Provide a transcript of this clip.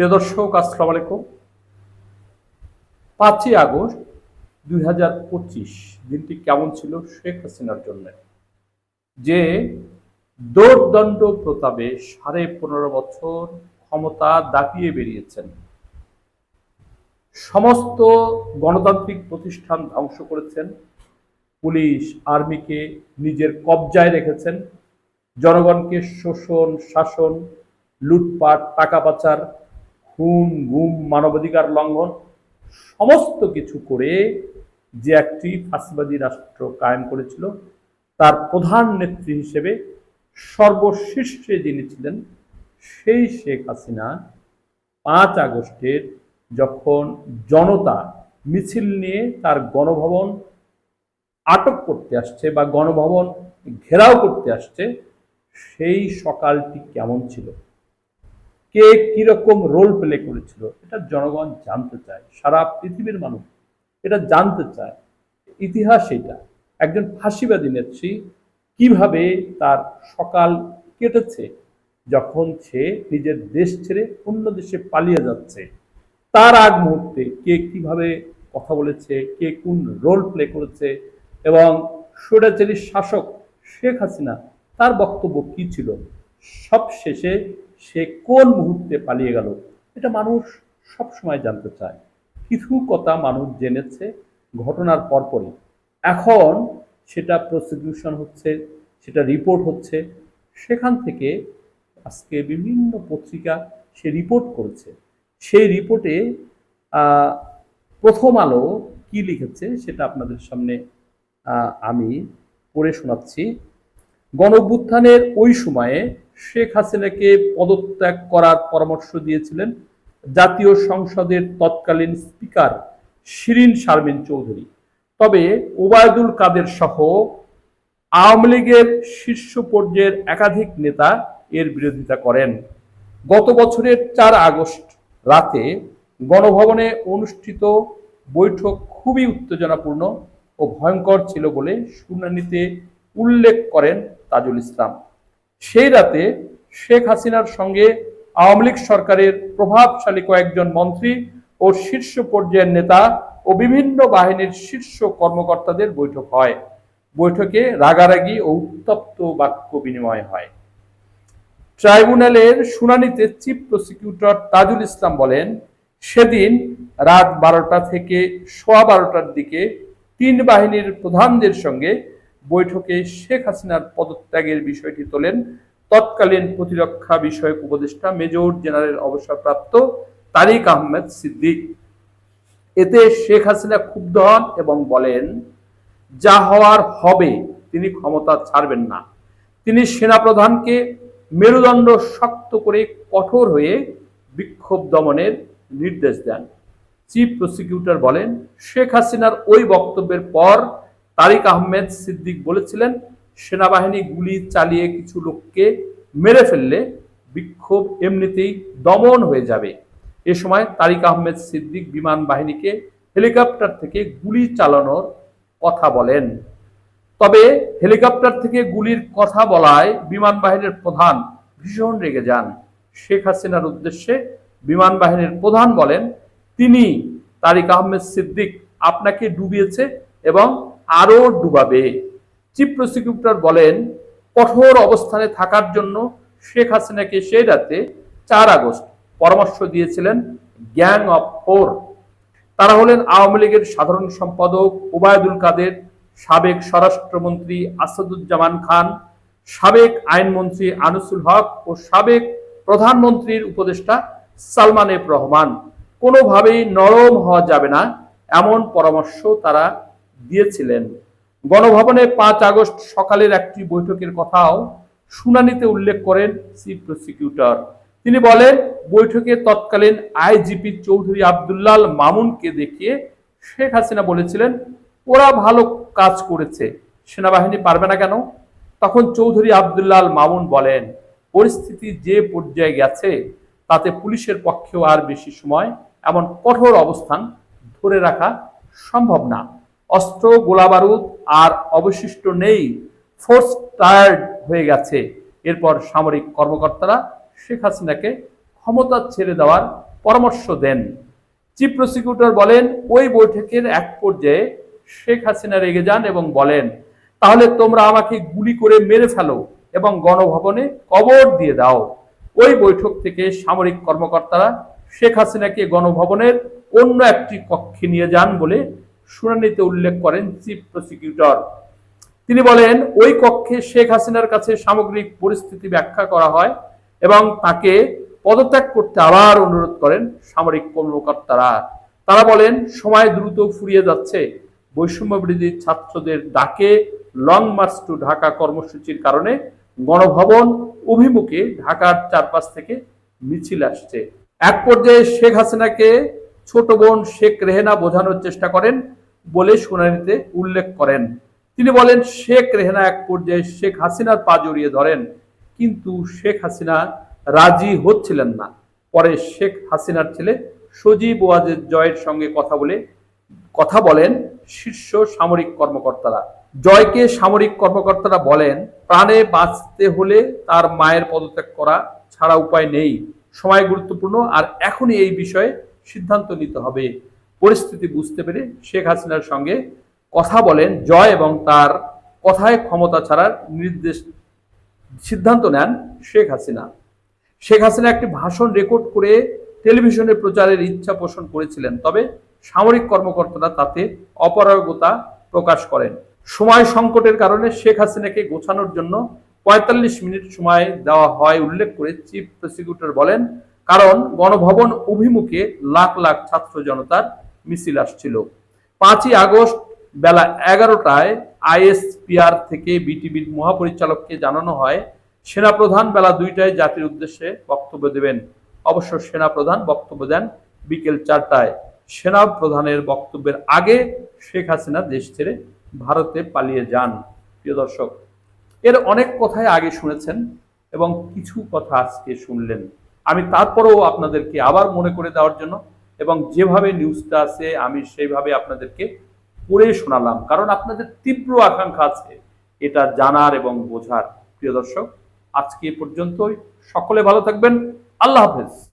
প্রিয় দর্শক, আসসালামু আলাইকুম। পাঁচই আগস্ট দুই হাজার পঁচিশ, দিনটি কেমন ছিল শেখ হাসিনার জন্য? যে দৌর্দণ্ড প্রতাপে সাড়ে পনেরো বছর ক্ষমতা দাপিয়ে বেরিয়েছেন। সমস্ত গণতান্ত্রিক প্রতিষ্ঠান ধ্বংস করেছেন। পুলিশ, আর্মিকে নিজের কবজায় রেখেছেন। জনগণকে শোষণ, শাসন, লুটপাট, টাকা পাচার খুন, গুম, মানবাধিকার লঙ্ঘন, সমস্ত কিছু করে যে একটি ফাঁসিবাদী রাষ্ট্র কায়েম করেছিল, তার প্রধান নেত্রী হিসেবে সর্বশীর্ষে যিনি ছিলেন, সেই শেখ হাসিনা পাঁচ আগস্টের যখন জনতা মিছিল নিয়ে তার গণভবন আটক করতে আসছে বা গণভবন ঘেরাও করতে আসছে, সেই সকালটি কেমন ছিল? কে কীরকম রোল প্লে করেছিল, এটা জনগণ জানতে চায়, সারা পৃথিবীর মানুষ এটা জানতে চায়। ইতিহাস এটা, একজন ফাঁসিবাদী নেত্রী কীভাবে তার সকাল কেটেছে, যখন সে নিজের দেশ ছেড়ে অন্য দেশে পালিয়ে যাচ্ছে, তার আগ মুহূর্তে কে কীভাবে কথা বলেছে, কে কোন রোল প্লে করেছে এবং স্বৈরাচারী শাসক শেখ হাসিনা, তার বক্তব্য কি ছিল? সব শেষে সে কোন মুহূর্তে পালিয়ে গেল, এটা মানুষ সব সময় জানতে চায়। কিছু কথা মানুষ জেনেছে ঘটনার পরপরই। এখন সেটা প্রসিকিউশন হচ্ছে, সেটা রিপোর্ট হচ্ছে, সেখান থেকে আজকে বিভিন্ন পত্রিকা সে রিপোর্ট করেছে। সেই রিপোর্টে প্রথম আলো কি লিখেছে সেটা আপনাদের সামনে আমি পড়ে শোনাচ্ছি। গণ ওই সময়ে শেখ হাসিনাকে পদত্যাগ করার পরামর্শ দিয়েছিলেন জাতীয় সংসদের তৎকালীন স্পিকার শিরিন শারমিন চৌধুরী। তবে ওবায়দুল কাদের সহ আওয়ামী লীগের শীর্ষ পর্যায়ের একাধিক নেতা এর বিরোধিতা করেন। গত বছরের চার আগস্ট রাতে গণভবনে অনুষ্ঠিত বৈঠক খুবই উত্তেজনাপূর্ণ ও ভয়ঙ্কর ছিল বলে শুনানিতে উল্লেখ করেন তাজুল ইসলাম। সেই রাতে শেখ হাসিনার সঙ্গে আওয়ামী লীগ সরকারের প্রভাবশালী কয়েকজন মন্ত্রী ও শীর্ষ পর্যায়ের নেতা ও বিভিন্ন বাহিনীর শীর্ষ কর্মকর্তাদের বৈঠক হয়। বৈঠকে রাগারাগি ও উত্তপ্ত বাক্য বিনিময় হয়। ট্রাইব্যুনালের শুনানিতে চিফ প্রসিকিউটর তাজুল ইসলাম বলেন, সেদিন রাত বারোটা থেকে সোয়া বারোটার দিকে তিন বাহিনীর প্রধানদের সঙ্গে বৈঠকে শেখ হাসিনার পদত্যাগের বিষয়টি তোলেন। তৎকালীন প্রতিরক্ষা বিষয়ক উপদেষ্টা, মেজর জেনারেল অবসরপ্রাপ্ত তারিক আহমেদ সিদ্দিক। এতে শেখ হাসিনা ক্ষুব্ধ হন এবং বলেন, যা হওয়ার হবে, তিনি ক্ষমতা ছাড়বেন না। তিনি সেনাপ্রধানকে মেরুদণ্ড শক্ত করে কঠোর হয়ে বিক্ষোভ দমনের নির্দেশ দেন। চিফ প্রসিকিউটর বলেন, শেখ হাসিনার ওই বক্তব্যের পর তারিক আহমেদ সিদ্দিক বলেছিলেন, সেনাবাহিনী গুলি চালিয়ে কিছু লোককে মেরে ফেললে বিক্ষোভ এমনিতেই দমন হয়ে যাবে। এ সময় তারিক আহমেদ সিদ্দিক বিমান বাহিনীকে হেলিকপ্টার থেকে গুলি চালানোর কথা বলেন। তবে হেলিকপ্টার থেকে গুলির কথা বলায় বিমান বাহিনীর প্রধান ভীষণ রেগে যান। শেখ হাসিনার উদ্দেশ্যে বিমান বাহিনীর প্রধান বলেন, তিনি, তারিক আহমেদ সিদ্দিক, আপনাকে ডুবিয়েছে এবং আরও ডুবাবে। চিফ প্রসিকিউটর বলেন, কঠোর অবস্থানে থাকার জন্য শেখ হাসিনাকে সেই রাতে চার আগস্ট পরামর্শ দিয়েছিলেন গ্যাং অফ ফোর। তারা হলেন আওয়ামী লীগের সাধারণ সম্পাদক ওবায়দুল কাদের, সাবেক স্বরাষ্ট্রমন্ত্রী আসাদুজ্জামান খান, সাবেক আইনমন্ত্রী আনিসুল হক ও সাবেক প্রধানমন্ত্রীর উপদেষ্টা সালমান এফ রহমান। কোনোভাবেই নরম হওয়া যাবে না, এমন পরামর্শ তারা দিয়েছিলেন। গণভবনে পাঁচ আগস্ট সকালের একটি বৈঠকের কথাও শুনানিতে উল্লেখ করেন চিফ প্রসিকিউটর। তিনি বলেন, বৈঠকে তৎকালীন আইজিপি চৌধুরী আবদুল্লাল মামুনকে দেখিয়ে শেখ হাসিনা বলেছিলেন, ওরা ভালো কাজ করেছে, সেনাবাহিনী পারবে না কেন? তখন চৌধুরী আবদুল্লাল মামুন বলেন, পরিস্থিতি যে পর্যায়ে গেছে, তাতে পুলিশের পক্ষেও আর বেশি সময়, এমন কঠোর অবস্থান ধরে রাখা সম্ভব না। অস্ত্র, গোলাবারুদ আর অবশিষ্ট নেই ফোর্স টায়ার্ড হয়ে গেছে। এরপর সামরিক কর্মকর্তারা শেখ হাসিনাকে ক্ষমতা ছেড়ে দেওয়ার পরামর্শ দেন। চিফ প্রসিকিউটর বলেন, ওই বৈঠকের এক পর্যায়ে শেখ হাসিনা রেগে যান এবং বলেন, তাহলে তোমরা আমাকে গুলি করে মেরে ফেলো এবং গণভবনে কবর দিয়ে দাও। ওই বৈঠক থেকে সামরিক কর্মকর্তারা শেখ হাসিনাকে গণভবনের অন্য একটি কক্ষে নিয়ে যান বলে শুনানিতে উল্লেখ করেন চিফ প্রসিকিউটর। তিনি বলেন, ওই কক্ষে শেখ হাসিনার কাছে সামগ্রিক পরিস্থিতি ব্যাখ্যা করা হয় এবং তাকে পদত্যাগ করতে আবার অনুরোধ করেন সামরিক কর্মকর্তারা। তারা বলেন, সময় দ্রুত ফুরিয়ে যাচ্ছে। বৈষম্য বিরোধী ছাত্রদের ডাকে লং মার্চ টু ঢাকা কর্মসূচির কারণে গণভবন অভিমুখে ঢাকার চারপাশ থেকে মিছিল আসছে। এক পর্যায়ে শেখ হাসিনাকে ছোট বোন শেখ রেহেনা বোঝানোর চেষ্টা করেন। বলে শুনানিতে উল্লেখ করেন। তিনি বলেন, শেখ রেহেনা এক পর্যায়ে শেখ হাসিনার পা জড়িয়ে ধরেন, কিন্তু শেখ হাসিনা রাজি হচ্ছিলেন না। পরে শেখ হাসিনার ছেলে সজীব ওয়াজেদ জয়ের সঙ্গে কথা বলে, কথা বলেন শীর্ষ সামরিক কর্মকর্তারা। জয়কে সামরিক কর্মকর্তারা বলেন, প্রাণে বাঁচতে হলে তার মায়ের পদত্যাগ করা ছাড়া উপায় নেই। সময় গুরুত্বপূর্ণ, আর এখনই এই বিষয়ে সিদ্ধান্ত নিতে হবে। পরিস্থিতি বুঝতে পেরে শেখ হাসিনার সঙ্গে কথা বলেন, জয় এবং তার কথায় ক্ষমতা ছাড়ার নির্দেশ, সিদ্ধান্ত নেন শেখ হাসিনা। শেখ হাসিনা একটি ভাষণ রেকর্ড করে টেলিভিশনে প্রচারের ইচ্ছা পোষণ করেছিলেন, তবে সামরিক কর্মকর্তারা তাতে অপারগতা প্রকাশ করেন। সময় সংকটের কারণে শেখ হাসিনাকে গোছানোর জন্য পঁয়তাল্লিশ মিনিট সময় দেওয়া হয় উল্লেখ করে চিফ প্রসিকিউটর বলেন, কারণ গণভবন অভিমুখে লাখ লাখ ছাত্র জনতার মিছিল আসছিল। পাঁচই আগস্ট বেলা এগারোটায় আইএসপিআর থেকে বিটিভির মহাপরিচালককে জানানো হয়, সেনাপ্রধান বেলা দুইটায় জাতির উদ্দেশ্যে বক্তব্য দেবেন। অবশ্য সেনাপ্রধান বক্তব্য দেন বিকেল চারটায়। সেনা প্রধানের বক্তব্যের আগে শেখ হাসিনা দেশ ছেড়ে ভারতে পালিয়ে যান। প্রিয় দর্শক, এর অনেক কথাই আগে শুনেছেন এবং কিছু কথা আজকে শুনলেন। আমি তারপরেও আপনাদেরকে আবার মনে করে দেওয়ার জন্য এবং যেভাবে নিউজটা আছে আমি সেইভাবে আপনাদেরকে পড়ে শোনালাম। কারণ আপনাদের তীব্র আকাঙ্ক্ষা আছে, এটা জানার এবং বোঝার। প্রিয় দর্শক, আজকে পর্যন্তই। সকলে ভালো থাকবেন। আল্লাহ হাফেজ।